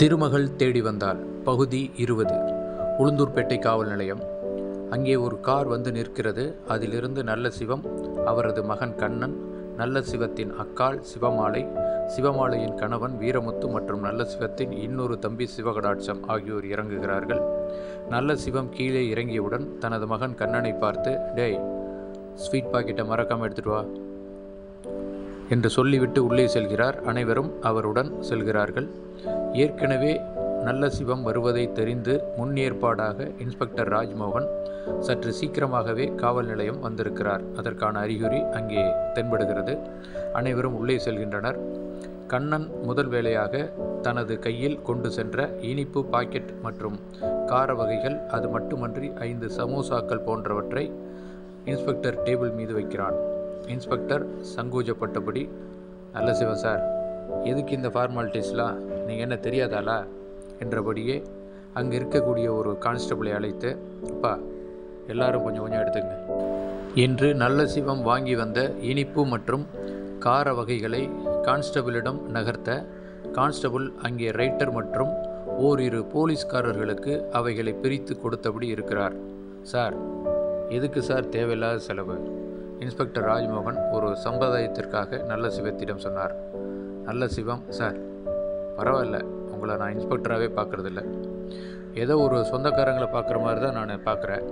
திருமகள் தேடி வந்தால் பகுதி இருபது. உளுந்தூர்பேட்டை காவல் நிலையம். அங்கே ஒரு கார் வந்து நிற்கிறது. அதிலிருந்து நல்ல சிவம் அவரது மகன் கண்ணன் நல்ல சிவத்தின் அக்காள் சிவமாலை சிவமாலையின் கணவன் வீரமுத்து மற்றும் நல்ல சிவத்தின் இன்னொரு தம்பி சிவகடாட்சம் ஆகியோர் இறங்குகிறார்கள். நல்ல சிவம் கீழே இறங்கியவுடன் தனது மகன் கண்ணனை பார்த்து டேய் ஸ்வீட் பாக்கெட்டை மறக்காமல் எடுத்துட்டு வா என்று சொல்லிவிட்டு உள்ளே செல்கிறார். அனைவரும் அவருடன் செல்கிறார்கள். ஏற்கனவே நல்ல சிவம் வருவதை தெரிந்து முன் ஏற்பாடாக இன்ஸ்பெக்டர் ராஜ்மோகன் சற்று சீக்கிரமாகவே காவல் நிலையம் வந்திருக்கிறார். அதற்கான அறிகுறி அங்கே தென்படுகிறது. அனைவரும் உள்ளே செல்கின்றனர். கண்ணன் முதல் வேளையாக தனது கையில் கொண்டு சென்ற இனிப்பு பாக்கெட் மற்றும் கார வகைகள் அது மட்டுமன்றி ஐந்து சமோசாக்கள் போன்றவற்றை இன்ஸ்பெக்டர் டேபிள் மீது வைக்கிறான். இன்ஸ்பெக்டர் சங்கோஜப்பட்டபடி நல்ல சிவ சார் எதுக்கு இந்த ஃபார்மாலிட்டிஸ்லாம் நீங்கள் என்ன தெரியாதாளா? என்றபடியே அங்கே இருக்கக்கூடிய ஒரு கான்ஸ்டபிளை அழைத்து அப்பா எல்லாரும் கொஞ்சம் கொஞ்சம் எடுத்துங்க என்று நல்ல சிவம் வாங்கி வந்த இனிப்பு மற்றும் கார வகைகளை கான்ஸ்டபிளிடம் நகர்த்த கான்ஸ்டபிள் அங்கே ரைட்டர் மற்றும் ஓரிரு போலீஸ்காரர்களுக்கு அவைகளை பிரித்து கொடுத்தபடி இருக்கிறார். சார் எதுக்கு சார் தேவையில்லாத செலவு? இன்ஸ்பெக்டர் ராஜ்மோகன் ஒரு சம்பிரதாயத்திற்காக நல்ல சிவத்திடம் சொன்னார். நல்ல சிவம் சார். பரவாயில்ல. உங்களை நான் இன்ஸ்பெக்டராகவே பார்க்குறதில்ல. ஏதோ ஒரு சொந்தக்காரங்களை பார்க்குற மாதிரி தான் நான் பார்க்குறேன்.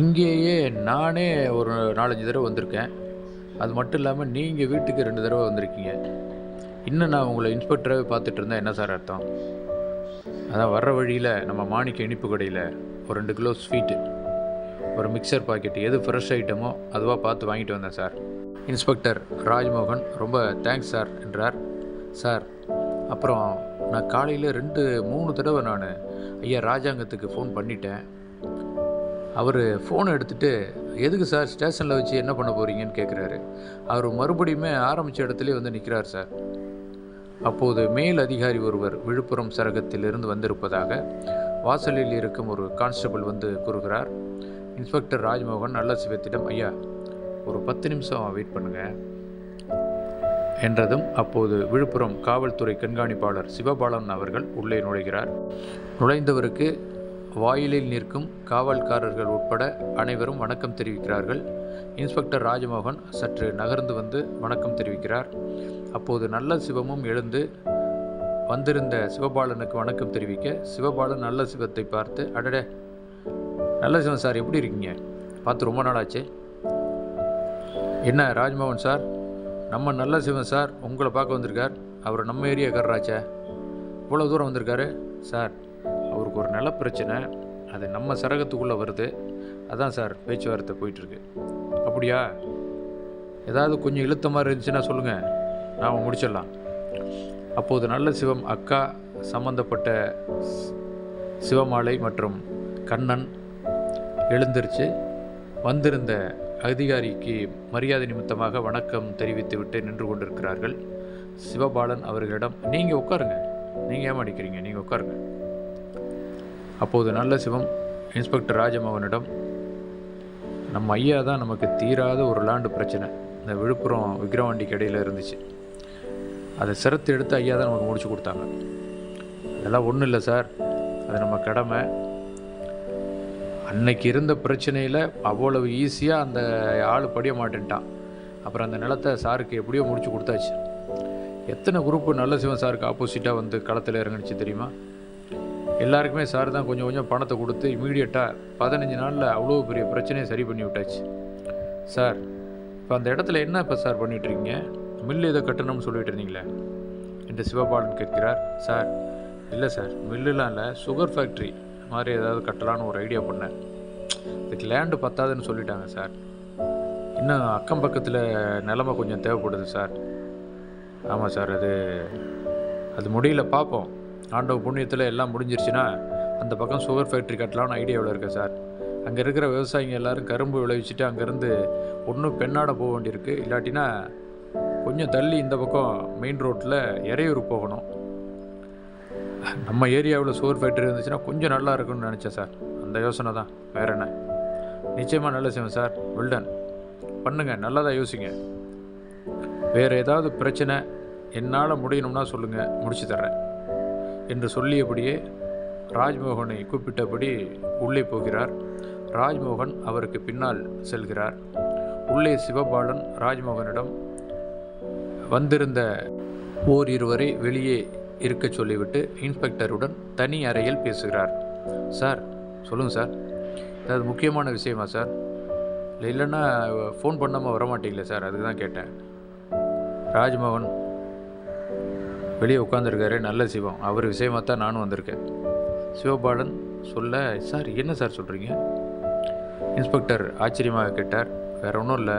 இங்கேயே நானே ஒரு நாலஞ்சு தடவை வந்திருக்கேன். அது மட்டும் இல்லாமல் நீங்கள் வீட்டுக்கு ரெண்டு தடவை வந்திருக்கீங்க. இன்னும் நான் உங்களை இன்ஸ்பெக்டராகவே பார்த்துட்டு இருந்தேன் என்ன சார் அர்த்தம்? அதான் வர்ற வழியில் நம்ம மாணிக்க இனிப்பு கடையில் ஒரு ரெண்டு கிலோ ஸ்வீட்டு ஒரு மிக்சர் பாக்கெட் எது ஃப்ரெஷ் ஐட்டமோ அதுவாக பார்த்து வாங்கிட்டு வந்தேன் சார். இன்ஸ்பெக்டர் ராஜ்மோகன் ரொம்ப தேங்க்ஸ் சார் என்றார். சார் அப்புறம் நான் காலையில் ரெண்டு மூணு தடவை நான் ஐயா ராஜாங்கத்துக்கு ஃபோன் பண்ணிட்டேன். அவர் ஃபோனை எடுத்துகிட்டு எதுக்கு சார் ஸ்டேஷனில் வச்சு என்ன பண்ண போகிறீங்கன்னு கேட்குறாரு அவர் மறுபடியுமே ஆரம்பித்த இடத்துலேயே வந்து நிற்கிறார் சார் அப்போது மேல் அதிகாரி ஒருவர் விழுப்புரம் சரகத்திலிருந்து வந்திருப்பதாக வாசலில் இருக்கும் ஒரு கான்ஸ்டபிள் வந்து கூறுகிறார். இன்ஸ்பெக்டர் ராஜ்மோகன் நல்ல சிவத்திடம் ஐயா ஒரு பத்து நிமிஷம் வெயிட் பண்ணுங்க. என்றதும் அப்போது விழுப்புரம் காவல்துறை கண்காணிப்பாளர் சிவபாலன் அவர்கள் உள்ளே நுழைகிறார். நுழைந்தவருக்கு வாயிலில் நிற்கும் காவல்காரர்கள் உட்பட அனைவரும் வணக்கம் தெரிவிக்கிறார்கள். இன்ஸ்பெக்டர் ராஜமோகன் சற்று நகர்ந்து வந்து வணக்கம் தெரிவிக்கிறார். அப்போது நல்ல சிவமும் எழுந்து வந்திருந்த சிவபாலனுக்கு வணக்கம் தெரிவிக்க சிவபாலன் நல்ல சிவத்தை பார்த்து அடடே நல்ல சிவம் சார் எப்படி இருக்கீங்க? பார்த்து ரொம்ப நாளாச்சு. என்ன ராஜ்மோகன் சார்? நம்ம நல்ல சிவன் சார் உங்களை பார்க்க வந்திருக்கார். அவர் நம்ம ஏரியாக்காரராச்சே இவ்வளோ தூரம் வந்திருக்காரு. சார் அவருக்கு ஒரு நல்ல பிரச்சனை. அது நம்ம சரகத்துக்குள்ளே வருது. அதான் சார் பேச்சுவார்த்தை போயிட்டுருக்கு. அப்படியா? ஏதாவது கொஞ்சம் இழுத்த மாதிரி இருந்துச்சுன்னா சொல்லுங்கள் நாம் முடிச்சிடலாம். அப்போது நல்ல சிவம் அக்கா சம்பந்தப்பட்ட சிவமாலை மற்றும் கண்ணன் எழுந்திருச்சு வந்திருந்த அதிகாரிக்கு மரியாதை நிமித்தமாக வணக்கம் தெரிவித்துவிட்டு நின்று கொண்டிருக்கிறார்கள். சிவபாலன் அவர்களிடம் நீங்கள் உட்காருங்க. நீங்கள் ஏமாடிக்கிறீங்க நீங்கள் உட்காருங்க. அப்போது நல்ல சிவம் இன்ஸ்பெக்டர் ராஜமோகனிடம் நம்ம ஐயா தான் நமக்கு தீராத ஒரு லாண்டு பிரச்சனை. இந்த விழுப்புரம் விக்ரவாண்டிக்கு இடையில் இருந்துச்சு. அதை சிரத்து எடுத்து ஐயா தான் நமக்கு முடிச்சு கொடுத்தாங்க. அதெல்லாம் ஒன்றும் இல்லை சார். அது நம்ம கடமை. அன்னைக்கு இருந்த பிரச்சனையில் அவ்வளவு ஈஸியாக அந்த ஆள் படிய மாட்டேன்ட்டான். அப்புறம் அந்த நிலத்தை சாருக்கு எப்படியோ முடிச்சு கொடுத்தாச்சு. எத்தனை குரூப்பு நல்ல சிவன் சாருக்கு ஆப்போசிட்டாக வந்து களத்தில் இறங்குனுச்சு தெரியுமா? எல்லாருக்குமே சார் தான் கொஞ்சம் கொஞ்சம் பணத்தை கொடுத்து இமீடியட்டாக பதினஞ்சு நாளில் அவ்வளோ பெரிய பிரச்சனையை சரி பண்ணி விட்டாச்சு. சார் இப்போ அந்த இடத்துல என்ன இப்போ சார் பண்ணிகிட்ருக்கீங்க மில்லு இதை கட்டணும்னு சொல்லிட்டு இருந்தீங்களே? என்று சிவபாலன் கேட்கிறார் சார் இல்லை சார் மில்லுலாம் இல்லை சுகர் ஃபேக்ட்ரி மாதிரி ஏதாவது கட்டலான்னு ஒரு ஐடியா பண்ணேன். இதுக்கு லேண்டு பத்தாதுன்னு சொல்லிட்டாங்க சார் இன்னும் அக்கம் பக்கத்தில் நிலமை கொஞ்சம் தேவைப்படுது சார் ஆமாம் சார் அது அது முடியல பார்ப்போம் ஆண்டவ புண்ணியத்தில் எல்லாம் முடிஞ்சிருச்சுன்னா அந்த பக்கம் சுகர் ஃபேக்ட்ரி கட்டலாம்னு ஐடியாவில் இருக்கேன் சார் அங்கே இருக்கிற விவசாயிங்க எல்லாரும் கரும்பு விளைவிச்சுட்டு அங்கேருந்து ஒன்றும் பெண்ணாட போக வேண்டியிருக்கு. இல்லாட்டினா கொஞ்சம் தள்ளி இந்த பக்கம் மெயின் ரோட்டில் இறையூர் போகணும். நம்ம ஏரியாவில் சுகர் ஃபேக்ட்ரி இருந்துச்சுன்னா கொஞ்சம் நல்லா இருக்கும்னு நினச்சேன் சார் அந்த யோசனை தான். வேற என்ன? நிச்சயமாக நல்ல செய்வேன் சார். வெல்டன் பண்ணுங்க. நல்லதாக யோசிங்க. வேறு ஏதாவது பிரச்சனை என்னால் முடியணும்னா சொல்லுங்கள் முடிச்சு தர்றேன். என்று சொல்லியபடியே ராஜ்மோகனை கூப்பிட்டபடி உள்ளே போகிறார். ராஜ்மோகன் அவருக்கு பின்னால் செல்கிறார். உள்ளே சிவபாலன் ராஜ்மோகனிடம் வந்திருந்த ஓர் இருவரை வெளியே இருக்கச் சொல்லிவிட்டு இன்ஸ்பெக்டருடன் தனி அறையில் பேசுகிறார். சார் சொல்லுங்கள் சார். ஏதாவது முக்கியமான விஷயமா சார்? இல்லை இல்லைன்னா ஃபோன் பண்ணாமல் வரமாட்டீங்களே சார்? அதுக்கு தான் கேட்டேன். ராஜ்மோகன் வெளியே உட்காந்துருக்காரு நல்ல சிவம். அவர் விஷயமாக தான் நானும் வந்திருக்கேன். சிவபாலன் சொல்ல சார் என்ன சார் சொல்கிறீங்க இன்ஸ்பெக்டர் ஆச்சரியமாக கேட்டார். வேற ஒன்றும் இல்லை.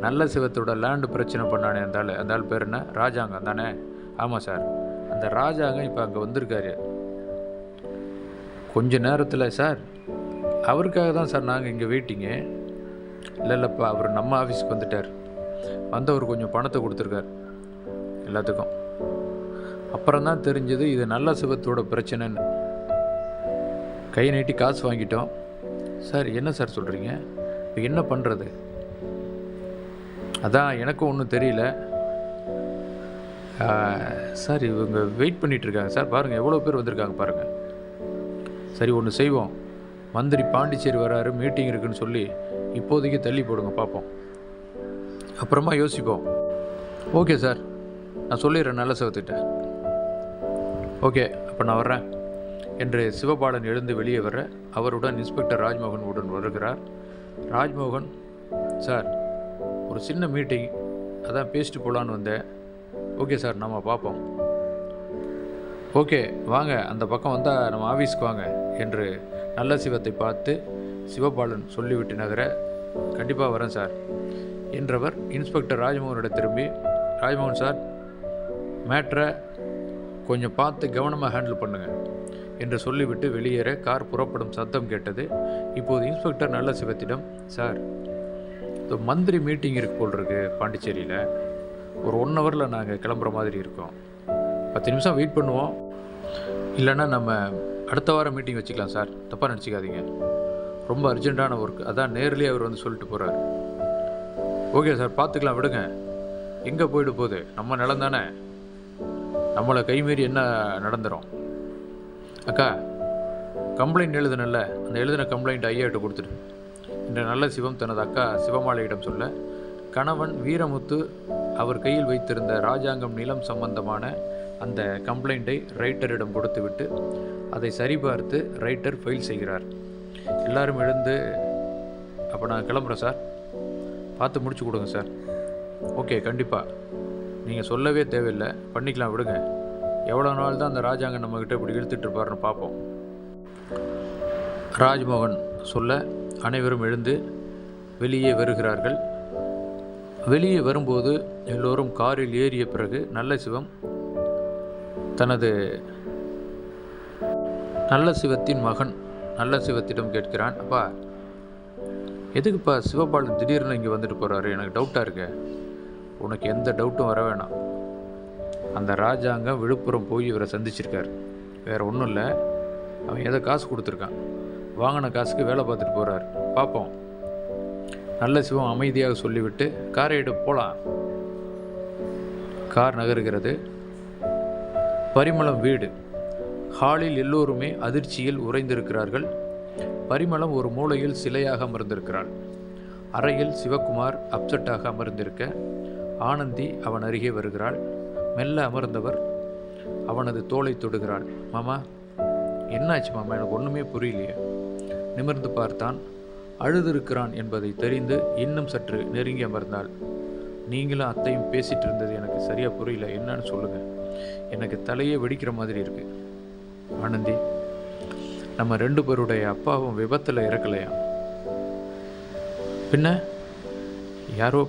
நல்ல சிவத்தோட லேண்டு பிரச்சனை பண்ணானே அந்த ஆள். அந்த ஆள் பேர் என்ன? ராஜாங்கம் தானே? ஆமாம் சார். அந்த ராஜாங்கம் இப்போ அங்கே வந்திருக்காரு. கொஞ்ச நேரத்தில் சார் அவருக்காக தான் சார் நாங்கள் இங்கே வெயிட்டிங்கு இல்லை இல்லைப்பா அவர் நம்ம ஆஃபீஸ்க்கு வந்துட்டார். வந்தவர் கொஞ்சம் பணத்தை கொடுத்துருக்கார். எல்லாத்துக்கும். அப்புறம் தான் தெரிஞ்சது இது நல்ல சிவத்தோட பிரச்சனைன்னு. கை நீட்டி காசு வாங்கிட்டோம். சார் என்ன சார் சொல்கிறீங்க இப்போ என்ன பண்ணுறது அதான் எனக்கும் ஒன்றும் தெரியல. சார் இவங்க வெயிட் பண்ணிகிட்ருக்காங்க இருக்காங்க. சார் பாருங்கள் எவ்வளோ பேர் வந்திருக்காங்க பாருங்கள் சரி ஒன்று செய்வோம். மந்திரி பாண்டிச்சேரி வராரு மீட்டிங் இருக்குன்னு சொல்லி இப்போதைக்கு தள்ளி போடுங்க பார்ப்போம் அப்புறமா யோசிப்போம். ஓகே சார் நான் சொல்லிடுறேன் நல்ல சிவத்திட்ட ஓகே அப்போ நான் வர்றேன். என்று சிவபாலன் எழுந்து வெளியே வர அவருடன் இன்ஸ்பெக்டர் ராஜ்மோகன் உடன் வருகிறார். ராஜ்மோகன் சார் ஒரு சின்ன மீட்டிங் அதான் பேசிட்டு போகலான்னு வந்தேன். ஓகே சார் நம்ம பார்ப்போம் ஓகே வாங்க அந்த பக்கம் வந்தால் நம்ம ஆஃபீஸ்க்கு வாங்க. என்று நல்ல சிவத்தை பார்த்து சிவபாலன் சொல்லிவிட்டு நகர கண்டிப்பாக வரேன் சார் என்றவர் இன்ஸ்பெக்டர் ராஜ்மோகனிடம் திரும்பி ராஜ்மோகன் சார் மேட்ரை கொஞ்சம் பார்த்து கவனமாக ஹேண்டில் பண்ணுங்கள் என்று சொல்லிவிட்டு வெளியேற கார் புறப்படும் சத்தம் கேட்டது. இப்போது இன்ஸ்பெக்டர் நல்ல சிவத்திடம் சார் இந்த மந்திரி மீட்டிங் இருக்கு போல் இருக்கு பாண்டிச்சேரியில். ஒரு ஒன் ஹவரில் நாங்கள் கிளம்புற மாதிரி இருக்கோம். பத்து நிமிஷம் வெயிட் பண்ணுவோம். இல்லைன்னா நம்ம அடுத்த வாரம் மீட்டிங் வச்சுக்கலாம் சார். தப்பாக நினச்சிக்காதீங்க. ரொம்ப அர்ஜென்ட்டான ஒர்க் அதான் நேர்லேயே அவர் வந்து சொல்லிட்டு போகிறார் ஓகே சார் பார்த்துக்கலாம் விடுங்க. எங்கே போயிட்டு போகுது? நம்ம நிலம் தானே? நம்மளை கைமீறி என்ன நடந்துரும்? அக்கா கம்ப்ளைண்ட் எழுதுனல்ல அந்த எழுதின கம்ப்ளைண்ட் ஐயாட்ட கொடுத்துடு. இன்று நல்ல சிவம் தனது அக்கா சிவமாலையிடம் சொல்ல கணவன் வீரமுத்து அவர் கையில் வைத்திருந்த ராஜாங்கம் நிலம் சம்பந்தமான அந்த கம்ப்ளைண்ட்டை ரைட்டரிடம் கொடுத்துவிட்டு அதை சரிபார்த்து ரைட்டர் ஃபைல் செய்கிறார். எல்லாரும் எழுந்து அப்போ நான் கிளம்புறேன் சார். பார்த்து முடிச்சு கொடுங்க சார். ஓகே கண்டிப்பாக நீங்கள் சொல்லவே தேவையில்லை. பண்ணிக்கலாம் விடுங்க. எவ்வளோ நாள் தான் அந்த ராஜாங்கம் நம்மக்கிட்ட இப்படி இழுத்துட்டு பார்ப்போம். ராஜ்மோகன் சொல்ல அனைவரும் எழுந்து வெளியே வருகிறார்கள். வெளியே வரும்போது எல்லோரும் காரில் ஏறிய பிறகு நல்ல சிவம் தனது நல்ல சிவத்தின் மகன் நல்ல சிவத்திடம் கேட்கிறான் அப்பா எதுக்குப்பா சிவபாலன் திடீர்னு இங்கே வந்துட்டு போகிறாரு எனக்கு டவுட்டாக இருக்கு. உனக்கு எந்த டவுட்டும் வர வேணாம். அந்த ராஜாங்கம் விழுப்புரம் போய் இவரை சந்திச்சிருக்காரு. வேறு ஒன்றும் இல்லை. அவன் ஏதோ காசு கொடுத்துருக்கான். வாங்கின காசுக்கு வேலை பார்த்துட்டு போகிறார் பார்ப்போம் நல்ல சிவம் அமைதியாக சொல்லிவிட்டு காரை எடு போகலாம் கார் நகருகிறது. பரிமளம் வீடு. ஹாலில் எல்லோருமே அதிர்ச்சியில் உறைந்திருக்கிறார்கள். பரிமளம் ஒரு மூலையில் சிலையாக அமர்ந்திருக்கிறாள். அறையில் சிவகுமார் அப்செட்டாக அமர்ந்திருக்க ஆனந்தி அவன் அருகே வருகிறாள். மெல்ல அமர்ந்தவர் அவனது தோலை தொடுகிறாள். மாமா என்னாச்சு மாமா? எனக்கு ஒன்றுமே புரியலையே. நிமிர்ந்து பார்த்தான். அழுதிருக்கிறான் என்பதை தெரிந்து இன்னும் சற்று நெருங்கி அமர்ந்தாள். நீங்களும் அத்தையும் பேசிட்டு இருந்தது எனக்கு சரியாக புரியல. என்னன்னு சொல்லுங்கள் எனக்கு தலையே வெடிக்கிற மாதிரி இருக்கு. ஆனந்தி நம்ம ரெண்டு பேருடைய அப்பாவும் விபத்தில் இறக்கலையா? பின்ன? யாரோ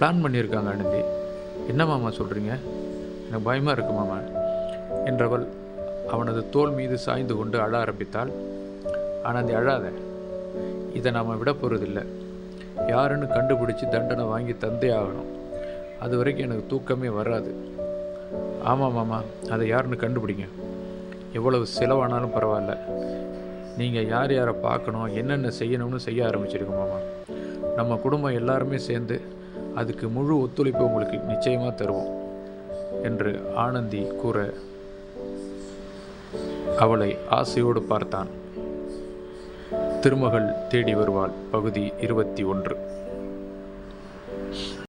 பிளான் பண்ணியிருக்காங்க ஆனந்தி. என்ன மாமா சொல்கிறீங்க எனக்கு பயமாக இருக்கு மாமா. என்றவள் அவனது தோல் மீது சாய்ந்து கொண்டு அழ ஆரம்பித்தாள். ஆனந்தி அழாத. இதை நாம் விட போகிறதில்லை யாருன்னு கண்டுபிடிச்சி தண்டனை வாங்கி தந்தே ஆகணும். அது வரைக்கும் எனக்கு தூக்கமே வராது. ஆமாம் மாமா அதை யாருன்னு கண்டுபிடிங்க. எவ்வளவு செலவானாலும் பரவாயில்ல. நீங்கள் யார் யாரை பார்க்கணும் என்னென்ன செய்யணும்னு செய்ய ஆரம்பிச்சிருக்கோம் மாமா. நம்ம குடும்பம் எல்லாருமே சேர்ந்து அதுக்கு முழு ஒத்துழைப்பு உங்களுக்கு நிச்சயமாக தருவோம் என்று ஆனந்தி கூற அவளை ஆசையோடு பார்த்தான். திருமகள் தேடி வருவாள் பகுதி இருபத்தி ஒன்று.